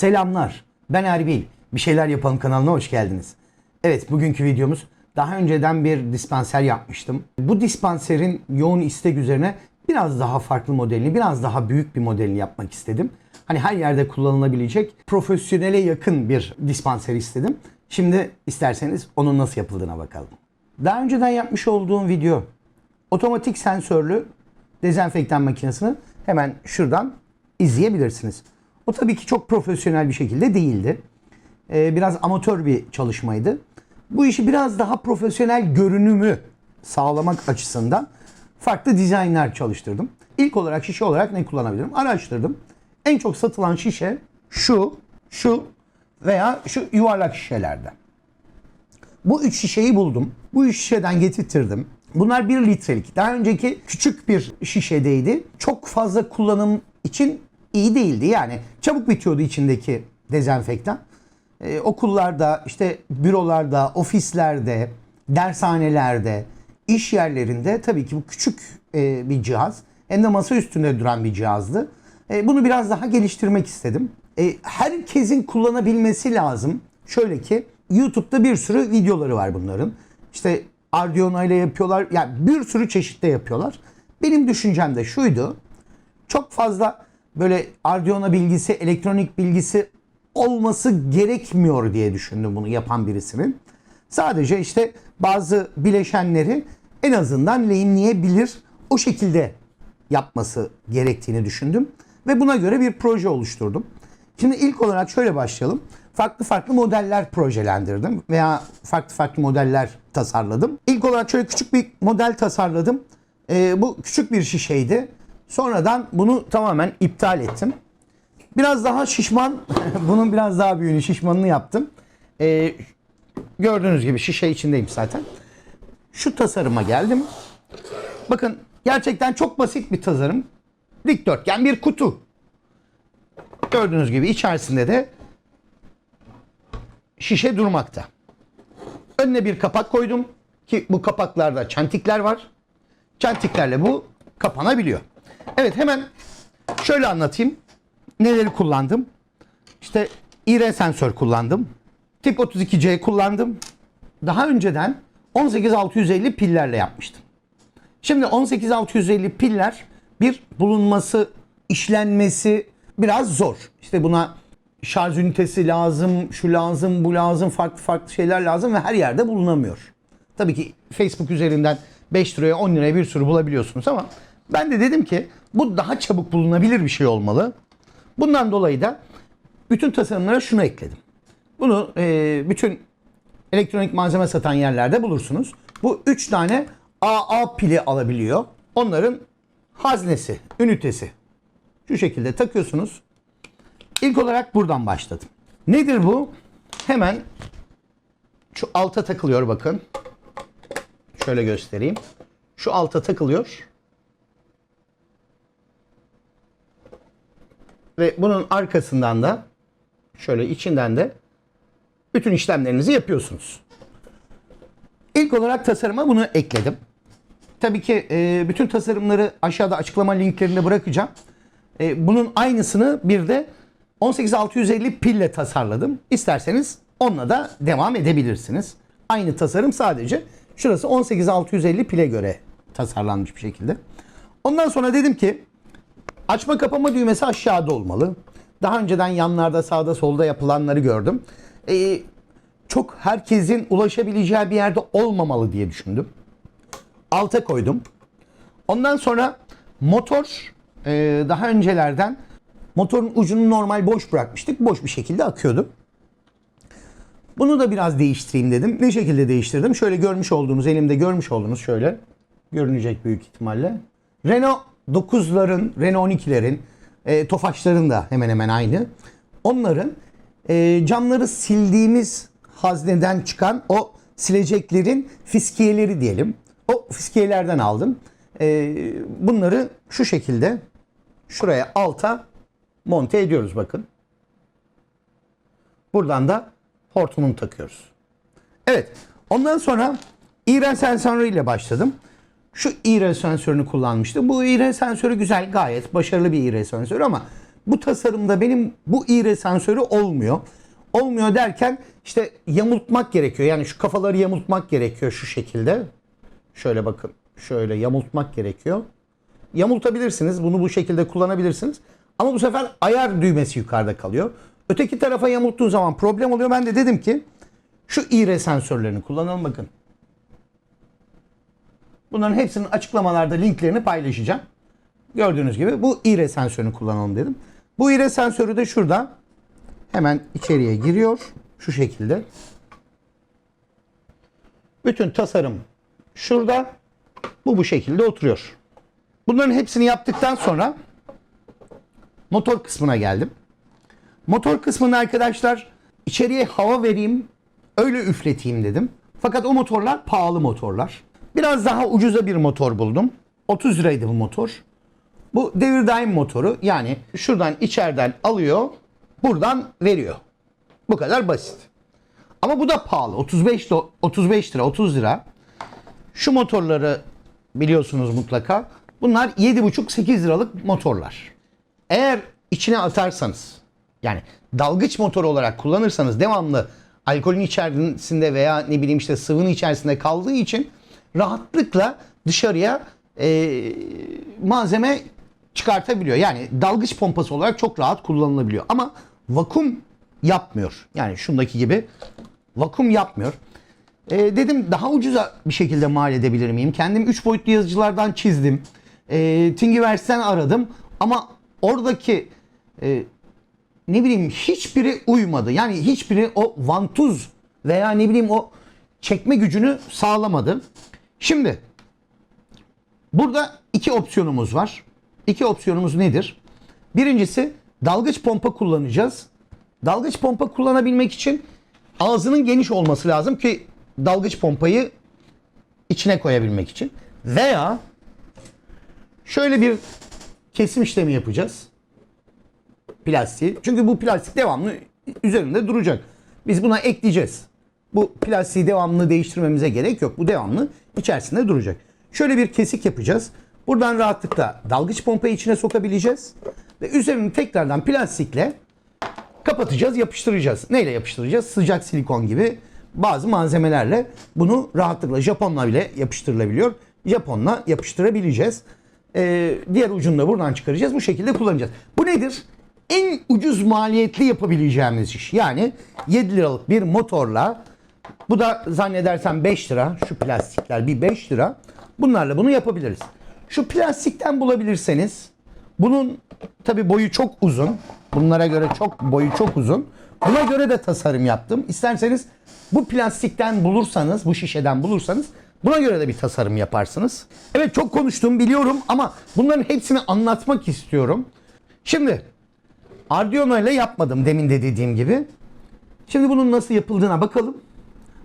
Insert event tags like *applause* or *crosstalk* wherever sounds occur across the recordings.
Selamlar. Ben Erbil. Bir şeyler yapalım kanalına hoş geldiniz. Evet bugünkü videomuz daha önceden bir dispanser yapmıştım. Bu dispanserin yoğun istek üzerine biraz daha farklı modelini, biraz daha büyük bir modelini yapmak istedim. Hani her yerde kullanılabilecek, profesyonele yakın bir dispanser istedim. Şimdi isterseniz onun nasıl yapıldığına bakalım. Daha önceden yapmış olduğum video otomatik sensörlü dezenfektan makinesini hemen şuradan izleyebilirsiniz. O tabii ki çok profesyonel bir şekilde değildi. Ee, biraz amatör bir çalışmaydı. Bu işi biraz daha profesyonel görünümü sağlamak açısından farklı dizaynlar çalıştırdım. İlk olarak şişe olarak ne kullanabilirim? Araştırdım. En çok satılan şişe şu, şu veya şu yuvarlak şişelerden. Bu üç şişeyi buldum. Bu üç şişeden getirttirdim. Bunlar bir litrelik. Daha önceki küçük bir şişedeydi. Çok fazla kullanım için iyi değildi. Yani çabuk bitiyordu içindeki dezenfektan. Ee, okullarda, işte bürolarda, ofislerde, dershanelerde, iş yerlerinde tabii ki bu küçük e, bir cihaz. Hem de masa üstünde duran bir cihazdı. E, bunu biraz daha geliştirmek istedim. E, herkesin kullanabilmesi lazım. Şöyle ki YouTube'da bir sürü videoları var bunların. İşte Arduino ile yapıyorlar. Yani bir sürü çeşitte yapıyorlar. Benim düşüncem de şuydu. Çok fazla böyle Arduino bilgisi, elektronik bilgisi olması gerekmiyor diye düşündüm bunu yapan birisinin. Sadece işte bazı bileşenleri en azından lehimleyebilir o şekilde yapması gerektiğini düşündüm. Ve buna göre bir proje oluşturdum. Şimdi ilk olarak şöyle başlayalım. Farklı farklı modeller projelendirdim veya farklı farklı modeller tasarladım. İlk olarak şöyle küçük bir model tasarladım. Ee, bu küçük bir şişeydi. Sonradan bunu tamamen iptal ettim. Biraz daha şişman, *laughs* bunun biraz daha büyüğünü şişmanını yaptım. Ee, gördüğünüz gibi şişe içindeyim zaten. Şu tasarıma geldim. Bakın gerçekten çok basit bir tasarım. Dikdörtgen bir kutu. Gördüğünüz gibi içerisinde de şişe durmakta. Önüne bir kapak koydum ki bu kapaklarda çentikler var. Çentiklerle bu kapanabiliyor. Evet hemen şöyle anlatayım. Neleri kullandım? İşte IR sensör kullandım. Tip 32C kullandım. Daha önceden 18650 pillerle yapmıştım. Şimdi 18650 piller bir bulunması, işlenmesi biraz zor. İşte buna şarj ünitesi lazım, şu lazım, bu lazım, farklı farklı şeyler lazım ve her yerde bulunamıyor. Tabii ki Facebook üzerinden 5 liraya 10 liraya bir sürü bulabiliyorsunuz ama ben de dedim ki bu daha çabuk bulunabilir bir şey olmalı. Bundan dolayı da bütün tasarımlara şunu ekledim. Bunu e, bütün elektronik malzeme satan yerlerde bulursunuz. Bu 3 tane AA pili alabiliyor. Onların haznesi, ünitesi. Şu şekilde takıyorsunuz. İlk olarak buradan başladım. Nedir bu? Hemen şu alta takılıyor bakın. Şöyle göstereyim. Şu alta takılıyor. Ve bunun arkasından da şöyle içinden de bütün işlemlerinizi yapıyorsunuz. İlk olarak tasarıma bunu ekledim. Tabii ki e, bütün tasarımları aşağıda açıklama linklerinde bırakacağım. E, bunun aynısını bir de 18650 pille tasarladım. İsterseniz onunla da devam edebilirsiniz. Aynı tasarım sadece şurası 18650 pile göre tasarlanmış bir şekilde. Ondan sonra dedim ki açma kapama düğmesi aşağıda olmalı. Daha önceden yanlarda sağda solda yapılanları gördüm. E, çok herkesin ulaşabileceği bir yerde olmamalı diye düşündüm. Alta koydum. Ondan sonra motor e, daha öncelerden motorun ucunu normal boş bırakmıştık. Boş bir şekilde akıyordu. Bunu da biraz değiştireyim dedim. Ne şekilde değiştirdim? Şöyle görmüş olduğunuz, elimde görmüş olduğunuz şöyle görünecek büyük ihtimalle. Renault 9'ların, Renault 12'lerin, e, Tofaş'ların da hemen hemen aynı. Onların e, camları sildiğimiz hazneden çıkan o sileceklerin fiskiyeleri diyelim. O fiskiyelerden aldım. E, bunları şu şekilde şuraya alta monte ediyoruz bakın. Buradan da hortumunu takıyoruz. Evet. Ondan sonra IR sensörü ile başladım. Şu IR sensörünü kullanmıştım. Bu IR sensörü güzel, gayet başarılı bir IR sensörü ama Bu tasarımda benim bu iğre sensörü olmuyor. Olmuyor derken işte yamultmak gerekiyor. Yani şu kafaları yamultmak gerekiyor şu şekilde. Şöyle bakın. Şöyle yamultmak gerekiyor. Yamultabilirsiniz. Bunu bu şekilde kullanabilirsiniz. Ama bu sefer ayar düğmesi yukarıda kalıyor. Öteki tarafa yamulttuğun zaman problem oluyor. Ben de dedim ki şu iğre sensörlerini kullanalım bakın. Bunların hepsinin açıklamalarda linklerini paylaşacağım. Gördüğünüz gibi bu iğre sensörünü kullanalım dedim. Bu iğre sensörü de şurada hemen içeriye giriyor. Şu şekilde. Bütün tasarım şurada. Bu bu şekilde oturuyor. Bunların hepsini yaptıktan sonra motor kısmına geldim. Motor kısmında arkadaşlar içeriye hava vereyim, öyle üfleteyim dedim. Fakat o motorlar pahalı motorlar. Biraz daha ucuza bir motor buldum. 30 liraydı bu motor. Bu devir daim motoru yani şuradan içeriden alıyor, buradan veriyor. Bu kadar basit. Ama bu da pahalı. 35 do- 35 lira, 30 lira. Şu motorları biliyorsunuz mutlaka. Bunlar 7,5-8 liralık motorlar. Eğer içine atarsanız yani dalgıç motor olarak kullanırsanız devamlı alkolün içerisinde veya ne bileyim işte sıvının içerisinde kaldığı için rahatlıkla dışarıya e, malzeme çıkartabiliyor. Yani dalgıç pompası olarak çok rahat kullanılabiliyor. Ama vakum yapmıyor. Yani şundaki gibi vakum yapmıyor. E, dedim daha ucuza bir şekilde mal edebilir miyim? Kendim 3 boyutlu yazıcılardan çizdim. E, Thingiverse'den aradım. Ama oradaki e, ne bileyim hiçbiri uymadı. Yani hiçbiri o vantuz veya ne bileyim o çekme gücünü sağlamadı. Şimdi burada iki opsiyonumuz var. İki opsiyonumuz nedir? Birincisi dalgıç pompa kullanacağız. Dalgıç pompa kullanabilmek için ağzının geniş olması lazım ki dalgıç pompayı içine koyabilmek için. Veya şöyle bir kesim işlemi yapacağız. Plastiği. Çünkü bu plastik devamlı üzerinde duracak. Biz buna ekleyeceğiz. Bu plastiği devamlı değiştirmemize gerek yok. Bu devamlı içerisinde duracak. Şöyle bir kesik yapacağız. Buradan rahatlıkla dalgıç pompayı içine sokabileceğiz. Ve üzerini tekrardan plastikle kapatacağız, yapıştıracağız. Neyle yapıştıracağız? Sıcak silikon gibi bazı malzemelerle bunu rahatlıkla Japonla bile yapıştırılabiliyor. Japonla yapıştırabileceğiz. Ee, diğer ucunu da buradan çıkaracağız. Bu şekilde kullanacağız. Bu nedir? En ucuz maliyetli yapabileceğimiz iş. Yani 7 liralık bir motorla bu da zannedersem 5 lira. Şu plastikler bir 5 lira. Bunlarla bunu yapabiliriz. Şu plastikten bulabilirseniz bunun tabi boyu çok uzun. Bunlara göre çok boyu çok uzun. Buna göre de tasarım yaptım. İsterseniz bu plastikten bulursanız, bu şişeden bulursanız buna göre de bir tasarım yaparsınız. Evet çok konuştum biliyorum ama bunların hepsini anlatmak istiyorum. Şimdi Arduino ile yapmadım demin de dediğim gibi. Şimdi bunun nasıl yapıldığına bakalım.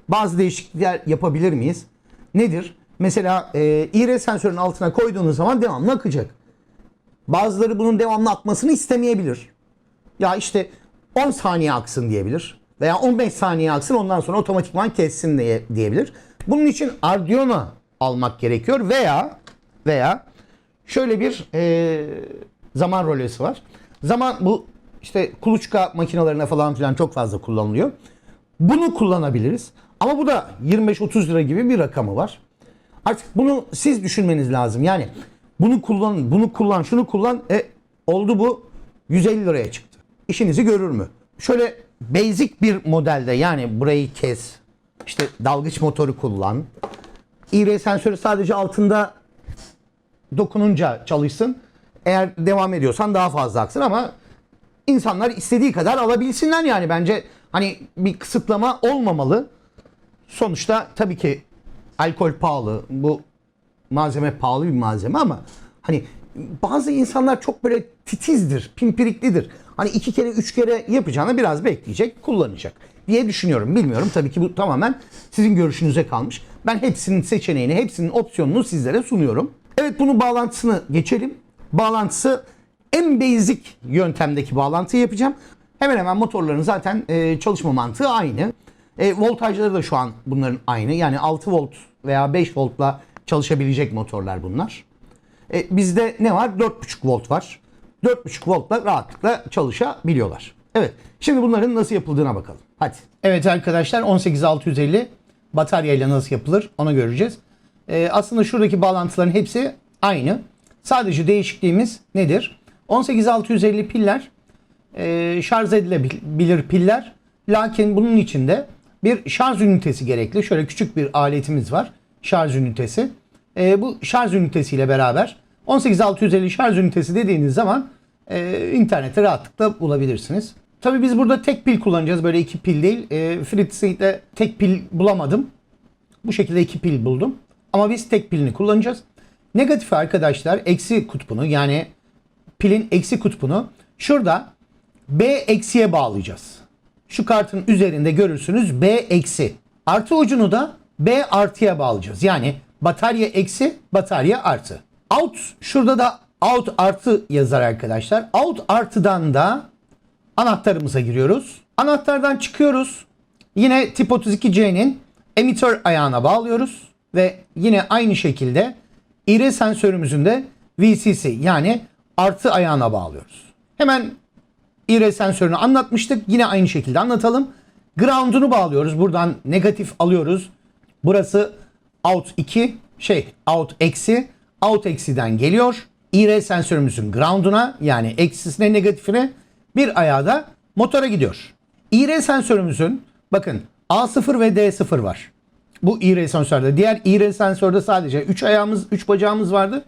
Bazı değişiklikler yapabilir miyiz? Nedir? Mesela e, iğre sensörün altına koyduğunuz zaman devamlı akacak. Bazıları bunun devamlı akmasını istemeyebilir. Ya işte 10 saniye aksın diyebilir. Veya 15 saniye aksın ondan sonra otomatikman kessin diye, diyebilir. Bunun için Arduino almak gerekiyor veya veya şöyle bir e, zaman rölesi var. Zaman bu işte kuluçka makinelerine falan filan çok fazla kullanılıyor. Bunu kullanabiliriz. Ama bu da 25-30 lira gibi bir rakamı var. Artık bunu siz düşünmeniz lazım. Yani bunu kullan, bunu kullan, şunu kullan. E, oldu bu 150 liraya çıktı. İşinizi görür mü? Şöyle basic bir modelde yani burayı kes. İşte dalgıç motoru kullan. İğre sensörü sadece altında dokununca çalışsın. Eğer devam ediyorsan daha fazla aksın ama insanlar istediği kadar alabilsinler yani bence hani bir kısıtlama olmamalı. Sonuçta tabii ki alkol pahalı. Bu malzeme pahalı bir malzeme ama hani bazı insanlar çok böyle titizdir, pimpiriklidir. Hani iki kere, üç kere yapacağına biraz bekleyecek, kullanacak diye düşünüyorum. Bilmiyorum tabii ki bu tamamen sizin görüşünüze kalmış. Ben hepsinin seçeneğini, hepsinin opsiyonunu sizlere sunuyorum. Evet bunun bağlantısını geçelim. Bağlantısı en basic yöntemdeki bağlantıyı yapacağım. Hemen hemen motorların zaten e, çalışma mantığı aynı. E, voltajları da şu an bunların aynı. Yani 6 volt veya 5 voltla çalışabilecek motorlar bunlar. E, bizde ne var? 4,5 volt var. 4.5 voltla rahatlıkla çalışabiliyorlar. Evet. Şimdi bunların nasıl yapıldığına bakalım. Hadi. Evet arkadaşlar 18650 bataryayla nasıl yapılır onu göreceğiz. Ee, aslında şuradaki bağlantıların hepsi aynı. Sadece değişikliğimiz nedir? 18650 piller e, şarj edilebilir piller. Lakin bunun içinde bir şarj ünitesi gerekli. Şöyle küçük bir aletimiz var. Şarj ünitesi. E, bu şarj ünitesiyle beraber 18650 şarj ünitesi dediğiniz zaman e, internette rahatlıkla bulabilirsiniz. Tabii biz burada tek pil kullanacağız. Böyle iki pil değil. E, FreeSync tek pil bulamadım. Bu şekilde iki pil buldum. Ama biz tek pilini kullanacağız. Negatif arkadaşlar eksi kutbunu yani pilin eksi kutbunu şurada B eksiye bağlayacağız. Şu kartın üzerinde görürsünüz B eksi. Artı ucunu da B artıya bağlayacağız. Yani batarya eksi, batarya artı. Out şurada da out artı yazar arkadaşlar. Out artıdan da anahtarımıza giriyoruz. Anahtardan çıkıyoruz. Yine tip 32C'nin emitör ayağına bağlıyoruz ve yine aynı şekilde ire sensörümüzün de VCC yani artı ayağına bağlıyoruz. Hemen ire sensörünü anlatmıştık. Yine aynı şekilde anlatalım. Ground'unu bağlıyoruz. Buradan negatif alıyoruz. Burası out 2 şey out eksi out eksiden geliyor. IR sensörümüzün ground'una yani eksisine negatifine bir ayağı da motora gidiyor. IR sensörümüzün bakın A0 ve D0 var. Bu IR sensörde. Diğer IR sensörde sadece 3 ayağımız, 3 bacağımız vardı.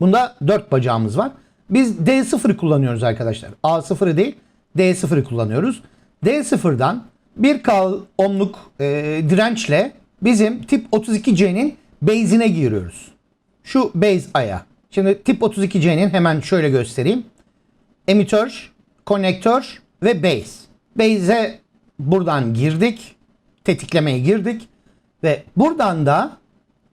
Bunda 4 bacağımız var. Biz D0'ı kullanıyoruz arkadaşlar. A0'ı değil D0'ı kullanıyoruz. D0'dan 1K ohmluk e, dirençle bizim tip 32C'nin base'ine giriyoruz. Şu base aya. Şimdi tip 32C'nin hemen şöyle göstereyim. Emitör, konektör ve base. Base'e buradan girdik. Tetiklemeye girdik. Ve buradan da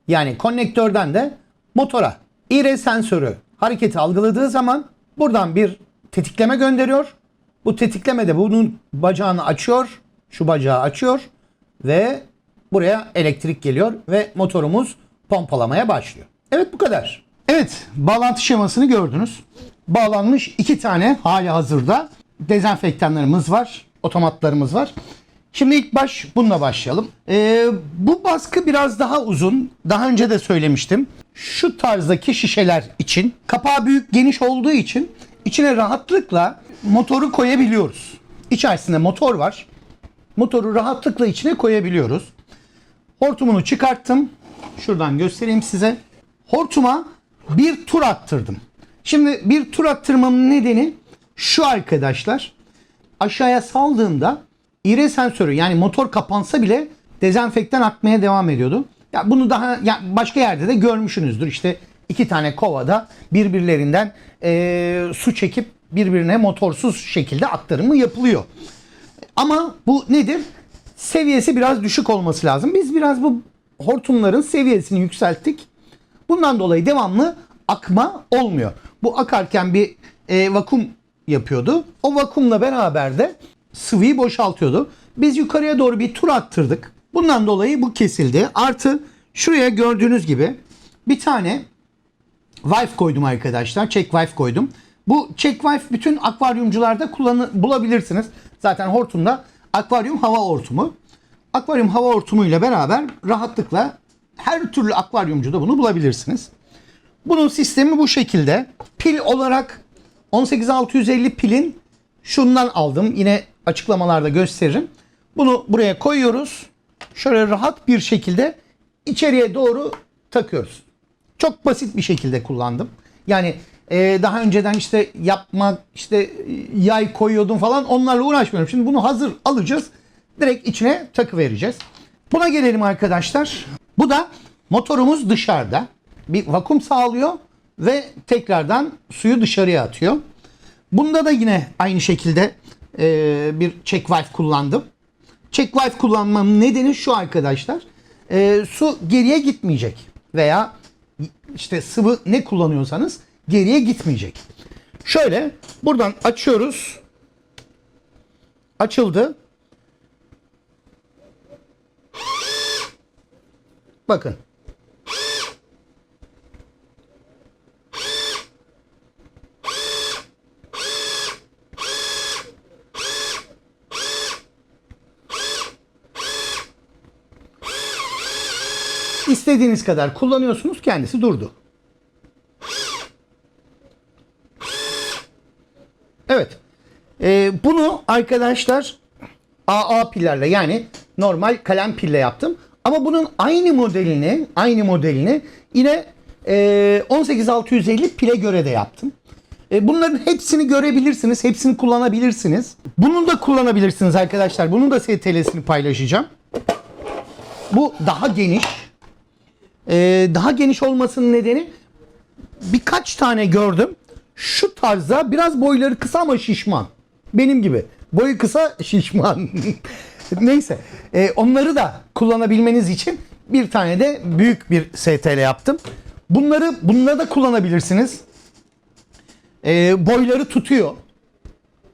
yani konnektörden de motora IR sensörü hareketi algıladığı zaman buradan bir tetikleme gönderiyor. Bu tetikleme de bunun bacağını açıyor. Şu bacağı açıyor ve buraya elektrik geliyor ve motorumuz pompalamaya başlıyor. Evet bu kadar. Evet bağlantı şemasını gördünüz. Bağlanmış iki tane hali hazırda dezenfektanlarımız var. Otomatlarımız var. Şimdi ilk baş bununla başlayalım. Ee, bu baskı biraz daha uzun. Daha önce de söylemiştim. Şu tarzdaki şişeler için kapağı büyük geniş olduğu için içine rahatlıkla motoru koyabiliyoruz. İçerisinde motor var. Motoru rahatlıkla içine koyabiliyoruz. Hortumunu çıkarttım. Şuradan göstereyim size. Hortuma bir tur attırdım. Şimdi bir tur attırmamın nedeni şu arkadaşlar. Aşağıya saldığımda ire sensörü yani motor kapansa bile dezenfektan akmaya devam ediyordu. Ya bunu daha ya başka yerde de görmüşsünüzdür. İşte iki tane kovada birbirlerinden eee, su çekip birbirine motorsuz şekilde aktarımı yapılıyor. Ama bu nedir? Seviyesi biraz düşük olması lazım. Biz biraz bu hortumların seviyesini yükselttik. Bundan dolayı devamlı akma olmuyor. Bu akarken bir e, vakum yapıyordu. O vakumla beraber de sıvıyı boşaltıyordu. Biz yukarıya doğru bir tur attırdık. Bundan dolayı bu kesildi. Artı şuraya gördüğünüz gibi bir tane Valve koydum arkadaşlar. Check Valve koydum. Bu Check Valve bütün akvaryumcularda kullanı bulabilirsiniz. Zaten hortumda akvaryum hava hortumu. Akvaryum hava hortumuyla beraber rahatlıkla her türlü akvaryumcuda bunu bulabilirsiniz. Bunun sistemi bu şekilde. Pil olarak 18650 pilin şundan aldım. Yine açıklamalarda gösteririm. Bunu buraya koyuyoruz. Şöyle rahat bir şekilde içeriye doğru takıyoruz. Çok basit bir şekilde kullandım. Yani e, daha önceden işte yapmak, işte e, yay koyuyordum falan onlarla uğraşmıyorum. Şimdi bunu hazır alacağız. Direkt içine takı vereceğiz. Buna gelelim arkadaşlar. Bu da motorumuz dışarıda. Bir vakum sağlıyor ve tekrardan suyu dışarıya atıyor. Bunda da yine aynı şekilde e, bir check valve kullandım. Check valve kullanmamın nedeni şu arkadaşlar. E, su geriye gitmeyecek veya işte sıvı ne kullanıyorsanız geriye gitmeyecek. Şöyle buradan açıyoruz. Açıldı. Bakın. İstediğiniz kadar kullanıyorsunuz kendisi durdu. Evet. Ee, bunu arkadaşlar AA pillerle yani normal kalem pille yaptım. Ama bunun aynı modelini, aynı modelini yine e, 18650 pile göre de yaptım. E, bunların hepsini görebilirsiniz, hepsini kullanabilirsiniz. Bunu da kullanabilirsiniz arkadaşlar. Bunun da STL'sini paylaşacağım. Bu daha geniş. E, daha geniş olmasının nedeni birkaç tane gördüm. Şu tarzda biraz boyları kısa ama şişman. Benim gibi. Boyu kısa *laughs* şişman. Neyse. e, onları da kullanabilmeniz için bir tane de büyük bir STL yaptım. Bunları bunları da kullanabilirsiniz. E, boyları tutuyor.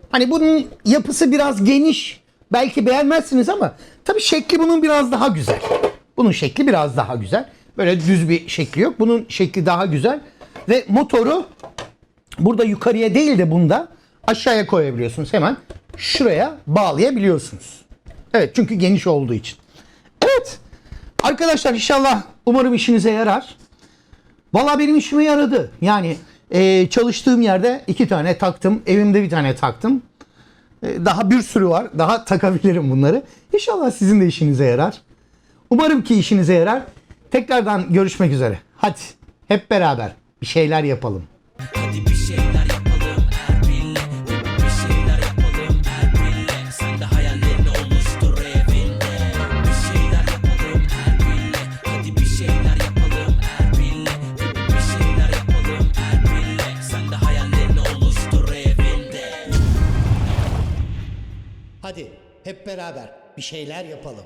Hani bunun yapısı biraz geniş. Belki beğenmezsiniz ama tabii şekli bunun biraz daha güzel. Bunun şekli biraz daha güzel. Böyle düz bir şekli yok. Bunun şekli daha güzel. Ve motoru burada yukarıya değil de bunda aşağıya koyabiliyorsunuz. Hemen şuraya bağlayabiliyorsunuz. Evet çünkü geniş olduğu için. Evet. Arkadaşlar inşallah umarım işinize yarar. Valla benim işime yaradı. Yani e, çalıştığım yerde iki tane taktım. Evimde bir tane taktım. E, daha bir sürü var. Daha takabilirim bunları. İnşallah sizin de işinize yarar. Umarım ki işinize yarar. Tekrardan görüşmek üzere. Hadi hep beraber bir şeyler yapalım. Hadi bir şeyler yapalım Erbil'le Bir şeyler yapalım Erbil'le Sen de hayallerini oluştur evinde. Bir şeyler yapalım Erbil'le Hadi bir şeyler yapalım Erbil'le Bir şeyler yapalım Erbil'le Sen de hayallerini oluştur evinde. Hadi hep beraber bir şeyler yapalım.